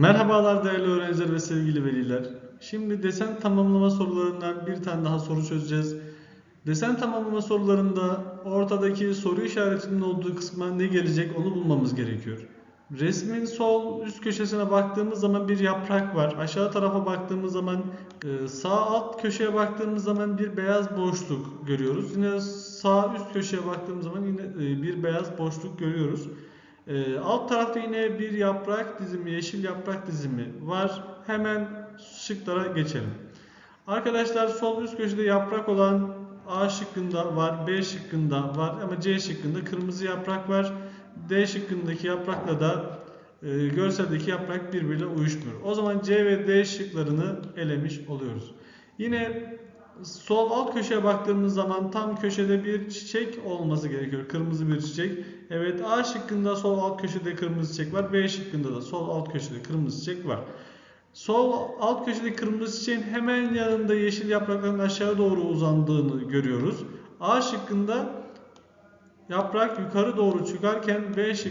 Merhabalar değerli öğrenciler ve sevgili veliler. Şimdi desen tamamlama sorularından bir tane daha soru çözeceğiz. Desen tamamlama sorularında ortadaki soru işaretinin olduğu kısma ne gelecek onu bulmamız gerekiyor. Resmin sol üst köşesine baktığımız zaman bir yaprak var. Aşağı tarafa baktığımız zaman e, sağ alt köşeye baktığımız zaman bir beyaz boşluk görüyoruz. Yine sağ üst köşeye baktığımız zaman yine e, bir beyaz boşluk görüyoruz. Ee, alt tarafta yine bir yaprak dizimi, yeşil yaprak dizimi var. Hemen şıklara geçelim. Arkadaşlar sol üst köşede yaprak olan A şıkkında var, B şıkkında var ama C şıkkında kırmızı yaprak var. D şıkkındaki yaprakla da e, görseldeki yaprak birbiriyle uyuşmuyor. O zaman C ve D şıklarını elemiş oluyoruz. Yine sol alt köşeye baktığımız zaman tam köşede bir çiçek olması gerekiyor. Kırmızı bir çiçek. Evet A şıkkında sol alt köşede kırmızı çiçek var. B şıkkında da sol alt köşede kırmızı çiçek var. Sol alt köşede kırmızı çiçeğin hemen yanında yeşil yaprakların aşağı doğru uzandığını görüyoruz. A şıkkında yaprak yukarı doğru çıkarken B şıkkında